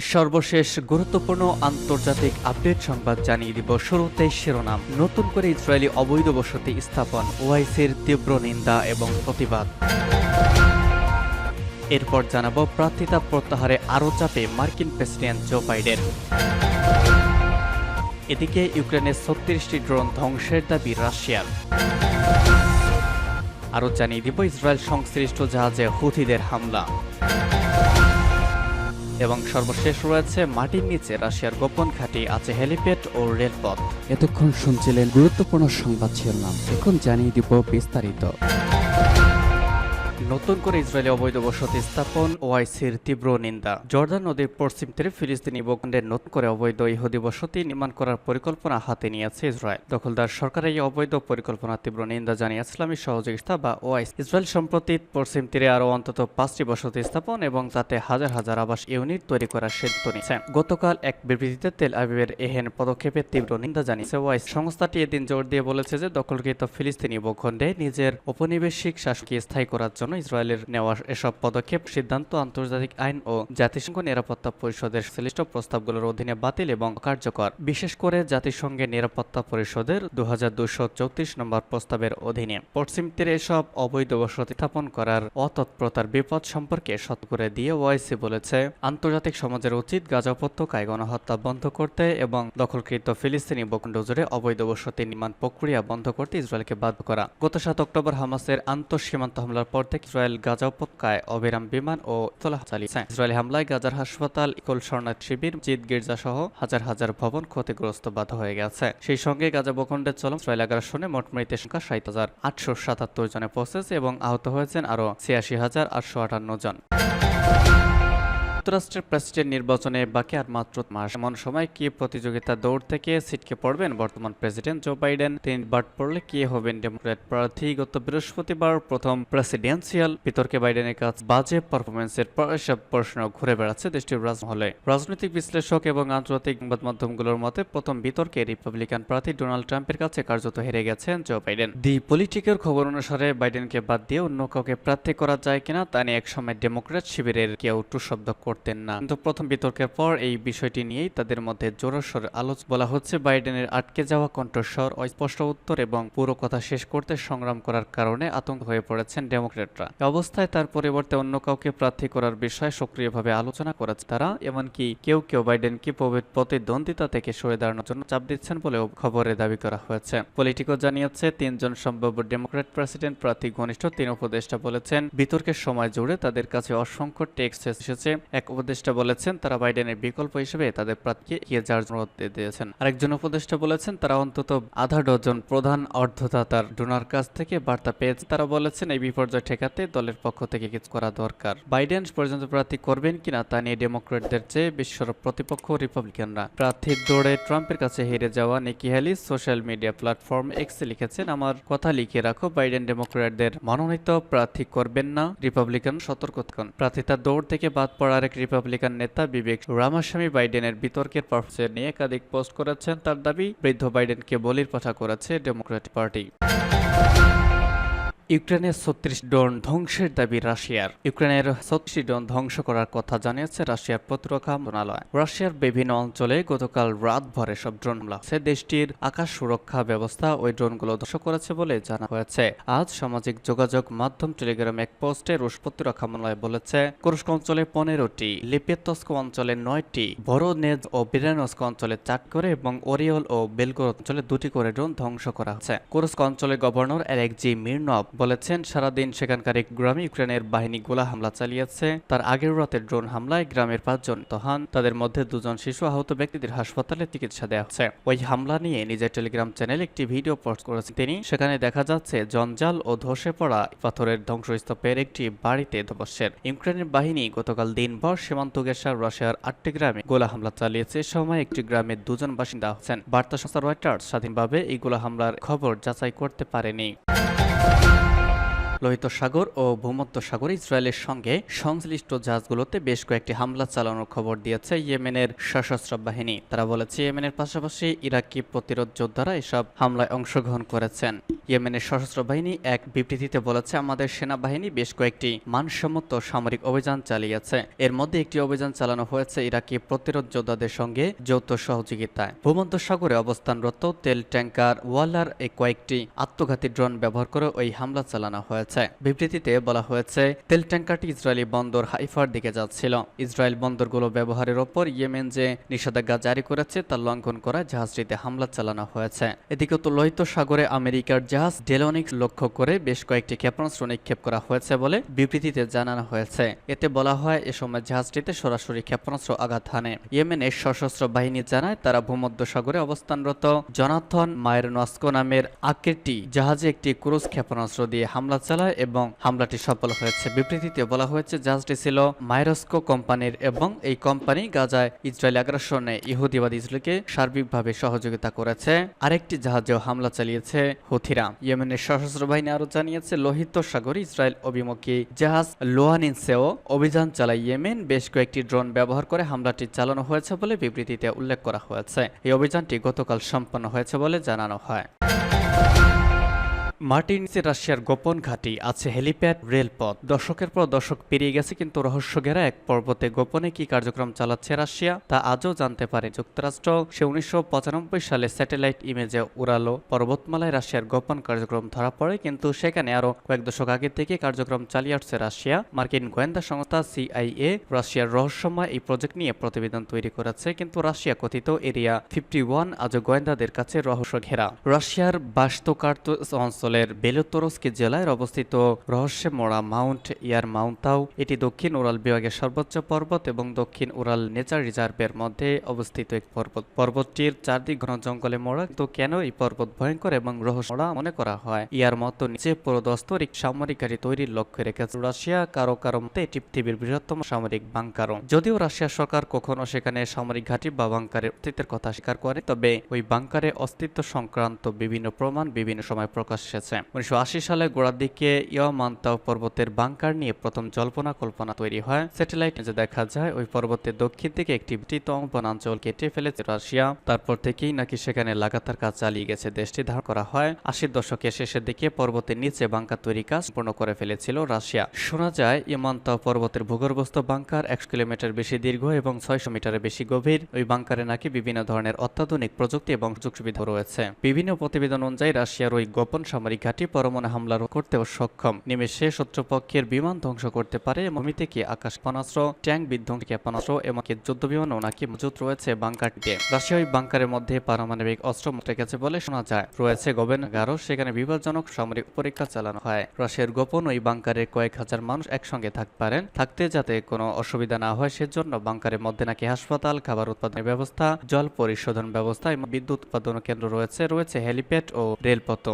সর্বশেষ গুরুত্বপূর্ণ আন্তর্জাতিক আপডেট সংবাদ জানিয়ে দিব। শুরুতেই শিরোনাম। নতুন করে ইসরায়েলি অবৈধ বসতি স্থাপন ওআইসির তীব্র নিন্দা এবং প্রতিবাদ। এরপর জানাব, প্রার্থিতা প্রত্যাহারে আরও চাপে মার্কিন প্রেসিডেন্ট জো বাইডেন। এদিকে ইউক্রেনের ছত্রিশটি ড্রোন ধ্বংসের দাবি রাশিয়ার। আরও জানিয়ে দিব, ইসরায়েল সংশ্লিষ্ট জাহাজে হুথিদের হামলা। এবং সর্বশেষ রয়েছে মাটির নিচে রাশিয়ার গোপন ঘাঁটি আছে হেলিপ্যাড ও রেলপথ। এতক্ষণ শুনছিলেন গুরুত্বপূর্ণ সংবাদ শিরোনাম। এখন জানিয়ে দিব বিস্তারিত। নতুন করে ইসরায়েলে অবৈধ বসতি স্থাপন ওআইসির তীব্র নিন্দা। জর্দান নদীর পশ্চিম তীরে ফিলিস্তিনি ভূখণ্ডে নতুন করে অবৈধ ইহুদি বসতি নির্মাণ করার পরিকল্পনা হাতে নিয়েছে ইসরায়েল। দখলদার সরকার এই অবৈধ পরিকল্পনা তীব্র নিন্দা জানিয়ে ইসলামী সহযোগিতা বা ওআইস। ইসরায়েল সম্প্রতি পশ্চিম তীরে আরও অন্তত পাঁচটি বসতি স্থাপন এবং তাতে হাজার হাজার আবাস ইউনিট তৈরি করার সিদ্ধান্ত নিয়েছে। গতকাল এক বিবৃতিতে তেল আবিবের এহেন পদক্ষেপের তীব্র নিন্দা জানিয়েছে ওয়াইস সংস্থাটি এদিন জোর দিয়ে বলেছে যে দখলকৃত ফিলিস্তিনি ভূখণ্ডে নিজের উপনিবেশিক শাসককে স্থায়ী করার জন্য ইসরায়েলের নেওয়া এসব পদক্ষেপ সিদ্ধান্ত, আন্তর্জাতিক আইন ও জাতিসংঘ নিরাপত্তা পরিষদের সংশ্লিষ্ট প্রস্তাবগুলোর অধীনে বাতিল এবং কার্যকর। বিশেষ করে জাতিসংঘের নিরাপত্তা পরিষদের দু নম্বর প্রস্তাবের অধীনে পশ্চিম তীরে এসব অবৈধ বসতি স্থাপন করার অতৎপরতার বিপদ সম্পর্কে সত করে দিয়ে ওআইসি বলেছে, আন্তর্জাতিক সমাজের উচিত গাজা উপত্যকায় গণহত্যা বন্ধ করতে এবং দখলকৃত ফিলিস্তিনি ভূখণ্ড জুড়ে অবৈধ বসতি নির্মাণ প্রক্রিয়া বন্ধ করতে ইসরায়েলকে বাধ্য করা। গত সাত অক্টোবর হামাসের আন্তঃসীমান্ত হামলার পর থেকে ইসরায়েল গাজা উপত্যকায় অবিরাম বিমান ও তোলা চালিয়েছে। ইসরায়েলি হামলায় গাজার হাসপাতাল, ইকল শরণার্থী শিবির জিত গির্জা সহ হাজার হাজার ভবন ক্ষতিগ্রস্ত বাধা হয়ে গেছে। সেই সঙ্গে গাজা ভূখণ্ডে চলম ইসরায়েল আগ্রাসনে মোট মৃতের সংখ্যা ষাট হাজার আটশো সাতাত্তর জনে পৌঁছেছে এবং আহত হয়েছেন আরও ছিয়াশি হাজার আটশো আটান্ন জন। যুক্তরাষ্ট্রের প্রেসিডেন্ট নির্বাচনে বাকি আর মাত্র মাস। এমন সময় কি প্রতিযোগিতা দৌড় থেকে ছিটকে পড়বেন বর্তমান প্রেসিডেন্ট জো বাইডেন? তিনি বাদ পড়লে কে হবেন ডেমোক্রেট প্রার্থী গত বৃহস্পতিবার প্রথম প্রেসিডেন্সিয়াল বিতর্কে বাইডেনের কাছে বাজে পারফরমেন্সের পর এসব প্রশ্ন ঘুরে বেড়াচ্ছে দেশটির রাজমহলে। রাজনৈতিক বিশ্লেষক এবং আন্তর্জাতিক সংবাদ মাধ্যমগুলোর মতে প্রথম বিতর্কে রিপাবলিকান প্রার্থী ডোনাল্ড ট্রাম্পের কাছে কার্যত হেরে গেছেন জো বাইডেন। দি পলিটিকের খবর অনুসারে বাইডেনকে বাদ দিয়ে অন্য কাউকে প্রার্থী করা যায় কিনা তা নিয়ে একসময় ডেমোক্রেট শিবিরের কেউ টু শব্দ করতেন না। কিন্তু প্রথম বিতর্কের পর এই বিষয়টি নিয়েই তাদের মধ্যে জোরসোর আলোচ বলা হচ্ছে। বাইডেনের আটকে যাওয়া কণ্ঠস্বর, অস্পষ্ট উত্তর এবং পুরো কথা শেষ করতে সংগ্রাম করার কারণে আতঙ্ক হয়ে পড়েছেন ডেমোক্রেটরা অবস্থায় তার পরিবর্তে অন্য কাউকে প্রার্থী করার বিষয়ে সক্রিয়ভাবে আলোচনা করেছে তারা, এমনকি কেউ কেউ বাইডেনকে প্রতিদ্বন্দ্বিতা থেকে সরে দাঁড়ানোর জন্য চাপ দিচ্ছেন বলেও খবরে দাবি করা হয়েছে। পলিটিকো জানিয়েছে, তিনজন সম্ভাব্য ডেমোক্রেট প্রেসিডেন্ট প্রার্থী ঘনিষ্ঠ, তিন উপদেষ্টা বলেছেন, বিতর্কের সময় জুড়ে তাদের কাছে অসংখ্য টেক্সট এসেছে। এক উপদেষ্টা বলেছেন, তারা বাইডেনের বিকল্প হিসেবে তাদের প্রার্থীকে এগিয়ে যাওয়ার অনুরোধ দিয়েছেন। আরেকজন উপদেষ্টা বলেছেন, তারা অন্তত আধা ডজন প্রধান অর্ধদাতার ডোনার কাছ থেকে বার্তা পেয়েছে। তারা বলেছেন, এই বিপর্যয় ঠেকাতে দলের পক্ষ থেকে কিছু করা দরকার। বাইডেন পর্যন্ত প্রার্থী করবেন কিনা তা নিয়ে ডেমোক্রেটদের চেয়ে বিশ্বর প্রতিপক্ষ রিপাবলিকানরা। প্রার্থীর দৌড়ে ট্রাম্পের কাছে হেরে যাওয়া Nikki Haley's social media platform এক্সে লিখেছেন, আমার কথা লিখে রাখো, বাইডেন ডেমোক্রেটদের মনোনীত প্রার্থী করবেন না, রিপাবলিকান সতর্ক থাকুন। প্রার্থিতার দৌড় থেকে বাদ পড়ার এক রিপাবলিকান নেতা বিবেক রামাস্বামী বাইডেনের বিতর্কের পার্সের নিয়ে একাধিক পোস্ট করেছেন। তার দাবি, বৃদ্ধ বাইডেনকে বলির পাঠা করেছে ডেমোক্রেটিক পার্টি। ইউক্রেনের ছত্রিশ ড্রোন ধ্বংসের দাবি রাশিয়ার। ইউক্রেনের ছত্রিশ ড্রোন ধ্বংস করার কথা জানিয়েছে রাশিয়ার প্রতিরক্ষা মন্ত্রণালয়। রাশিয়ার বিভিন্ন অঞ্চলে গতকাল রাত ভরে সব ড্রোন হামলা। দেশটির আকাশ সুরক্ষা ব্যবস্থা ওই ড্রোনগুলো ধ্বংস করেছে বলে জানা হয়েছে। আজ সামাজিক যোগাযোগ মাধ্যম টেলিগ্রাম এক পোস্টে রুশ প্রতিরক্ষা মন্ত্রণালয় বলেছে কুরস্ক অঞ্চলে পনেরোটি লিপেতস্ক অঞ্চলে নয়টি, ভরোনেজ ও বিরানস্ক অঞ্চলে চার করে এবং ওরিওল ও বেলগোর অঞ্চলে দুটি করে ড্রোন ধ্বংস করা হচ্ছে কুরস্ক অঞ্চলের গভর্নর অ্যালেকজি মির্নভ বলেছেন, সারাদিন সেখানকার এক গ্রামে ইউক্রেনের বাহিনী গোলা হামলা চালিয়েছে। তার আগের রাতের ড্রোন হামলায় গ্রামের পাঁচজন তহান তাদের মধ্যে দুজন শিশু আহত ব্যক্তিদের হাসপাতালে চিকিৎসা দেওয়া হচ্ছে। ওই হামলা নিয়ে নিজের টেলিগ্রাম চ্যানেলে একটি ভিডিও পোস্ট করেছেন তিনি। সেখানে দেখা যাচ্ছে, জঞ্জাল ও ধসে পড়া পাথরের ধ্বংসস্তূপের একটি বাড়িতে ধবসের ইউক্রেনের বাহিনী গতকাল দিনভর সীমান্ত গেসার রাশিয়ার আটটি গ্রামে গোলা হামলা চালিয়েছে। সময় একটি গ্রামের দুজন বাসিন্দা হচ্ছেন বার্তা সংস্থা রয়টার্স স্বাধীনভাবে এই গোলা হামলার খবর যাচাই করতে পারেনি। লোহিত সাগর ও ভূমধ্য সাগর ইসরায়েলের সঙ্গে সংশ্লিষ্ট জাহাজগুলোতে বেশ কয়েকটি হামলা চালানোর খবর দিয়েছে ইয়েমেনের সশস্ত্র বাহিনী। তারা বলেছে, ইয়েমেনের পাশাপাশি ইরাকি প্রতিরোধ যোদ্ধারা এসব হামলায় অংশগ্রহণ করেছেন। ইয়েমেনের সশস্ত্র বাহিনী এক বিবৃতিতে বলেছে, আমাদের সেনাবাহিনী বেশ কয়েকটি মানসম্মত সামরিক অভিযান চালিয়েছে। এর মধ্যে একটি অভিযান চালানো হয়েছে ইরাকি প্রতিরোধ যোদ্ধাদের সঙ্গে যৌথ সহযোগিতায়। ভূমধ্য সাগরে অবস্থানরত তেল ট্যাঙ্কার ওয়ালার এই কয়েকটি আত্মঘাতী ড্রোন ব্যবহার করে ওই হামলা চালানো হয়েছে। বিবৃতিতে বলা হয়েছে তেল ট্যাঙ্কারটি ইসরায়েলি বন্দর হাইফার দিকে যাচ্ছিল। ইসরায়েল বন্দরগুলো ব্যবহারের ওপর ইয়েমেন যে নিষেধাজ্ঞা জারি করেছে তা লঙ্ঘন করায় জাহাজটিতে হামলা চালানো হয়েছে। এদিকে তো লোহিত সাগরে আমেরিকার জাহাজ ডেলোনিক্স লক্ষ্য করে বেশ কয়েকটি ক্ষেপণাস্ত্র নিক্ষেপ করা হয়েছে বলে বিবৃতিতে জানানো হয়েছে। এতে বলা হয়, এ সময় জাহাজটিতে সরাসরি ক্ষেপণাস্ত্র আঘাত হানে। ইয়েমেনের সশস্ত্র বাহিনী জানায়, তারা ভূমধ্য সাগরে অবস্থানরত জনাথন মায়ের নস্কো নামের আকৃতি জাহাজে একটি ক্রুজ ক্ষেপণাস্ত্র দিয়ে হামলা চালায়। এবং হামলাটি সফল হয়েছে। বিবৃতিতে বলা হয়েছে, জাহাজটি ছিল মাইরস্কো কোম্পানির এবং এই কোম্পানি গাজায় ইসরায়েল আগ্রাসনে ইহুদিবাদ ইসরায়েলকে সার্বিকভাবে সহযোগিতা করেছে। আরেকটি জাহাজেও হামলা চালিয়েছে হুথিরা। ইয়েমেনের সশস্ত্র বাহিনী আরও জানিয়েছে, লোহিত সাগরে ইসরায়েল অভিমুখী জাহাজ লোয়ানিনসেও অভিযান চালায় ইয়েমেন। বেশ কয়েকটি ড্রোন ব্যবহার করে হামলাটি চালানো হয়েছে বলে বিবৃতিতে উল্লেখ করা হয়েছে। এই অভিযানটি গতকাল সম্পন্ন হয়েছে বলে জানানো হয়। মার্টিনসে রাশিয়ার গোপন ঘাঁটি আছে হেলিপ্যাড, রেলপথ। দশকের পর দশক পেরিয়ে গেছে, কিন্তু রহস্য ঘেরা এক পর্বতে গোপনে কি কার্যক্রম চালাচ্ছে রাশিয়া, তা আজও জানতে পারে যুক্তরাষ্ট্র। সে উনিশশো সালে স্যাটেলাইট ইমেজে উড়ালো পর্বতমালায় রাশিয়ার গোপন কার্যক্রম ধরা পড়ে, কিন্তু সেখানে আরও কয়েক দশক আগে থেকে কার্যক্রম চালিয়ে আসছে রাশিয়া। মার্কিন গোয়েন্দা সংস্থা সিআইএ রাশিয়ার রহস্যময় এই প্রজেক্ট নিয়ে প্রতিবেদন তৈরি করেছে, কিন্তু রাশিয়া কথিত এরিয়া ফিফটি ওয়ান আজও গোয়েন্দাদের কাছে রহস্য ঘেরা। রাশিয়ার বাস্তকার্ত অঞ্চলের বেলোতরস্কি জেলায় অবস্থিত রহস্যে মোড়া মাউন্ট ইয়ার মাউন্টাও এটি দক্ষিণ উরাল বিভাগের সর্বোচ্চ পর্বত এবং দক্ষিণ উরাল নেচার রিজার্ভের মধ্যে অবস্থিত এক পর্বত। পর্বতটির চারদিক ঘন জঙ্গলে মোড়া, তো কেন এই পর্বত ভয়ঙ্কর এবং রহস্য মোড়া মনে করা হয়? ইয়ার মতো নিচে পুরোদস্তর এক সামরিক ঘাঁটি তৈরির লক্ষ্য রেখেছে রাশিয়া, কারও কারও মতে এটি পৃথিবীর বৃহত্তম সামরিক বাংকারও। যদিও রাশিয়া সরকার কখনো সেখানে সামরিক ঘাঁটি বা বাংকারের অস্তিত্বের কথা স্বীকার করে তবে ওই বাংকারে অস্তিত্ব সংক্রান্ত বিভিন্ন প্রমাণ বিভিন্ন সময় প্রকাশ এসেছে। উনিশশো সালে গোড়ার দিকে ইয়ামান্তাও পর্বতের বাংকার নিয়ে প্রথম জল্পনা কল্পনা তৈরি হয়। স্যাটেলাইট যে দেখা যায়, ওই পর্বতের দক্ষিণ দিকে একটি বিস্তৃত বনাঞ্চল কেটে ফেলেছে রাশিয়া। তারপর থেকেই নাকি সেখানে লাগাতার কাজ চালিয়ে গেছে দেশটি ধার করা হয়। আশির দশকের শেষের দিকে পর্বতের নিচে বাংকার তৈরি কাজ পূর্ণ করে ফেলেছিল রাশিয়া। শোনা যায় ইমান্তাও পর্বতের ভূগর্ভস্থ বাংকার একশো কিলোমিটার বেশি দীর্ঘ এবং ছয়শো মিটারের বেশি গভীর। ওই বাংকারে নাকি বিভিন্ন ধরনের অত্যাধুনিক প্রযুক্তি এবং সুযোগ সুবিধা রয়েছে। বিভিন্ন প্রতিবেদন অনুযায়ী রাশিয়ার ওই গোপন সামরিক ঘাঁটি, পরমাণু হামলা করতেও সক্ষম। নিমেষে শত্রুপক্ষের বিমান ধ্বংস করতে পারে ভূমি থেকে আকাশ ক্ষেপণাস্ত্র, ট্যাঙ্ক বিধ্বংসী ক্ষেপণাস্ত্র, এমনকি যুদ্ধ বিমানও নাকি মজুত রয়েছে বাংকারটিতে। রাশিয়া ওই বাংকারের মধ্যে পারমাণবিক অস্ত্র রেখেছে বলে শোনা যায়। রয়েছে গোবেনগারও সেখানে বিপজ্জনক সামরিক পরীক্ষা চালানো হয়। রাশিয়ার গোপন ওই বাংকারে কয়েক হাজার মানুষ একসঙ্গে থাকতে পারেন। থাকতে যাতে কোনো অসুবিধা না হয়, সেজন্য বাংকারের মধ্যে নাকি হাসপাতাল, খাবার উৎপাদনের ব্যবস্থা, জল পরিশোধন ব্যবস্থা, এবং বিদ্যুৎ উৎপাদন কেন্দ্র রয়েছে রয়েছে হেলিপ্যাড ও রেলপথ